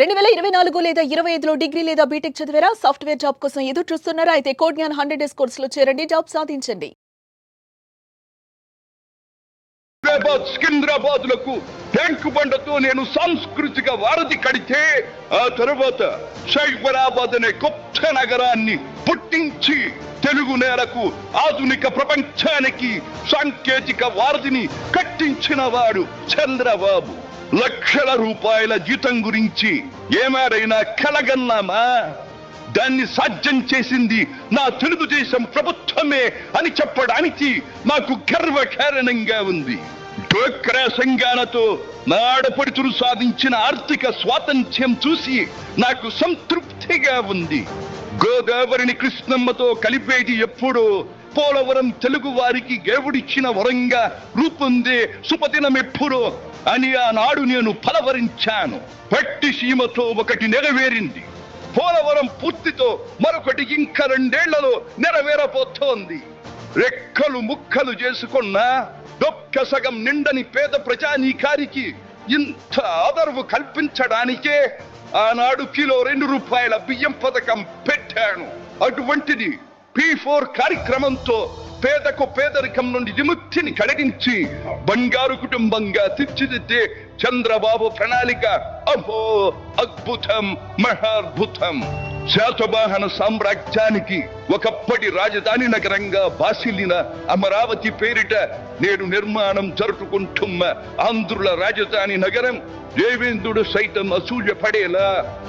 రెండు వేల ఇరవై నాలుగు లేదా ఇరవై ఐదులో డిగ్రీ లేదా బీటెక్ చదివారా? సాఫ్ట్వేర్ జాబ్ కోసం ఎదురు చూస్తున్నారా? అయితే కోడ్ జ్ఞాన్ హండ్రెడ్ డేస్ కోర్సులో చేరండి. జాబ్ సాధించండి. హైదరాబాద్ సికింద్రాబాద్లకు బండతో నేను సాంస్కృతిక వారధి కడితే ఆ తర్వాత సైబరాబాద్ అనే కొత్త నగరాన్ని పుట్టించి తెలుగు నేలకు ఆధునిక ప్రపంచానికి సాంకేతిక వారధిని కట్టించిన వాడు చంద్రబాబు. లక్షల రూపాయల జీతం గురించి ఏమారైనా కలగన్నామా? దాన్ని సాధ్యం చేసింది నా తెలుగుదేశం ప్రభుత్వమే అని చెప్పడానికి నాకు గర్వకారణంగా ఉంది. డోక్రా సంఘాలతో నా ఆడపడుచులు సాధించిన ఆర్థిక స్వాతంత్ర్యం చూసి నాకు సంతృప్తిగా ఉంది. గోదావరిని కృష్ణమ్మతో కలిపేది ఎప్పుడో పోలవరం తెలుగు వారికి దేవుడిచ్చిన వరంగా రూపొందే శుభదినం అని ఆనాడు నేను పలవరించాను. పట్టి సీమతో ఒకటి నెరవేరింది. పోలవరం పూర్తితో మరొకటి ఇంకా రెండేళ్ళలో నెరవేరబోతోంది. రెక్కలు ముక్కలు చేసుకున్న డొక్క సగం నిండని పేద ప్రజానీకారికి ఇంత ఆదరవు కల్పించడానికే ఆనాడు కిలో రెండు రూపాయల బియ్యం పథకం పెట్టాను. అటువంటిది పి ఫోర్ కార్యక్రమంతో పేదకు పేదరికం నుండి విముక్తిని కడగించి బంగారు కుటుంబంగా తీర్చిదిద్దే చంద్రబాబు ప్రణాళిక. అహో అద్భుతం మహాద్భుతం. శాతవాహన సామ్రాజ్యానికి ఒకప్పటి రాజధాని నగరంగా బాసిల్లిన అమరావతి పేరిట నేడు నిర్మాణం జరుపుకుంటున్న ఆంధ్రుల రాజధాని నగరం దేవేంద్రుడు సైతం అసూయ పడేలా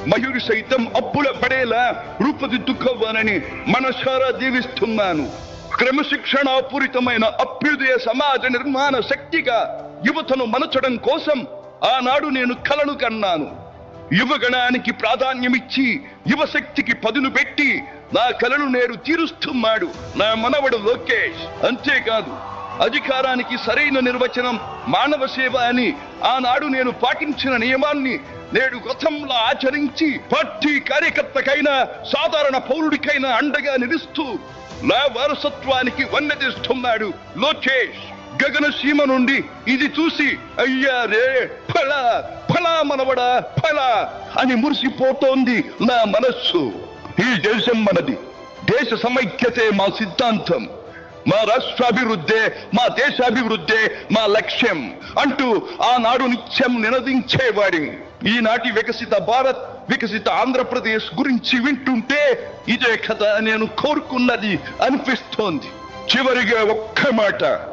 మయూరి సైతం అప్పుల పడేలా రూపుదిద్దుకోవాలని మనసారా దీవిస్తున్నాను. క్రమశిక్షణాపూరితమైన అభ్యుదయ సమాజ నిర్మాణ శక్తిగా యువతను మనచడం కోసం ఆనాడు నేను కలను కన్నాను. యువగణానికి ప్రాధాన్యమిచ్చి యువశక్తికి పదును పెట్టి నా కలను నేను తీరుస్తున్నాడు నా మనవడు లోకేష్. అంతేకాదు అధికారానికి సరైన నిర్వచనం మానవ సేవ అని ఆనాడు నేను పాటించిన నియమాన్ని నేడు గతంలో ఆచరించి పార్టీ కార్యకర్తకైనా సాధారణ పౌరుడికైనా అండగా నిలుస్తూ నా వారసత్వానికి వన్నెదిస్తున్నాడు లోకేష్. గగన సీమ నుండి ఇది చూసి అయ్యా రే ఫలా ఫలా మనవడా ఫలా అని మురిసిపోతోంది నా మనస్సు. ఈ దేశం మనది. దేశ సమైక్యతే మా సిద్ధాంతం. మా రాష్ట్రాభివృద్ధే మా దేశాభివృద్ధే మా లక్ష్యం అంటూ ఆనాడు నిత్యం నినదించేవాడి. ఈనాటి వికసిత భారత్ వికసిత ఆంధ్రప్రదేశ్ గురించి వింటుంటే ఇదే కథ నేను కోరుకున్నది అనిపిస్తోంది. చివరిగా ఒక్క మాట.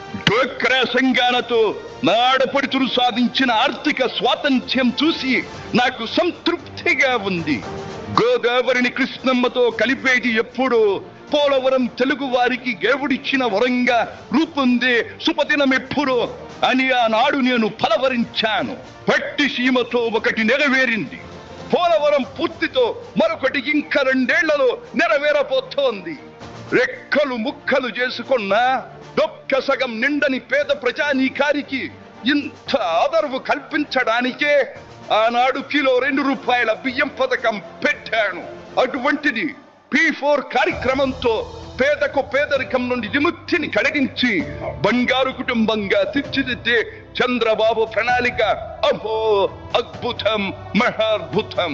డోక్రా సంఘాలతో నా ఆడపడుచులు సాధించిన ఆర్థిక స్వాతంత్ర్యం చూసి నాకు సంతృప్తిగా ఉంది. గోదావరిని కృష్ణమ్మతో కలిపేది ఎప్పుడో పోలవరం తెలుగు వారికి దేవుడిచ్చిన వరంగా రూపొందే శుభదినం ఎప్పుడో అని ఆనాడు నేను పలవరించాను. పట్టి సీమతో ఒకటి నెరవేరింది. పోలవరం పూర్తితో మరొకటి ఇంకా రెండేళ్ళలో నెరవేరబోతోంది. రెక్కలు ముక్కలు చేసుకున్న డొక్క సగం నిండని పేద ప్రజానీకారికి ఇంత ఆదరవు కల్పించడానికే ఆనాడు కిలో రెండు రూపాయల బియ్యం పథకం పెట్టాను. అటువంటిది పి ఫోర్ కార్యక్రమంతో పేదకు పేదరికం నుండి విముక్తిని కలిగించి బంగారు కుటుంబంగా తీర్చిదిద్దే చంద్రబాబు ప్రణాళిక. అహో అద్భుతం మహాద్భుతం.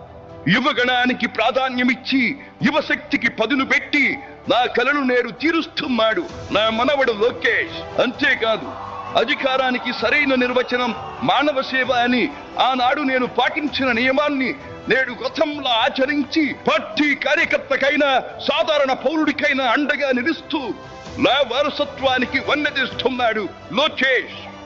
యువగణానికి ప్రాధాన్యమిచ్చి యువశక్తికి పదును పెట్టి నా కలను నేడు తీరుస్తున్నాడు నా మనవడు లోకేష్. అంతేకాదు అధికారానికి సరైన నిర్వచనం మానవ సేవ అని ఆనాడు నేను పాటించిన నియమాన్ని నేడు గతంలో ఆచరించి పార్టీ కార్యకర్తకైనా సాధారణ పౌరుడికైనా అండగా నిలుస్తూ నా వారసత్వానికి వన్నెదిస్తున్నాడు లోకేష్.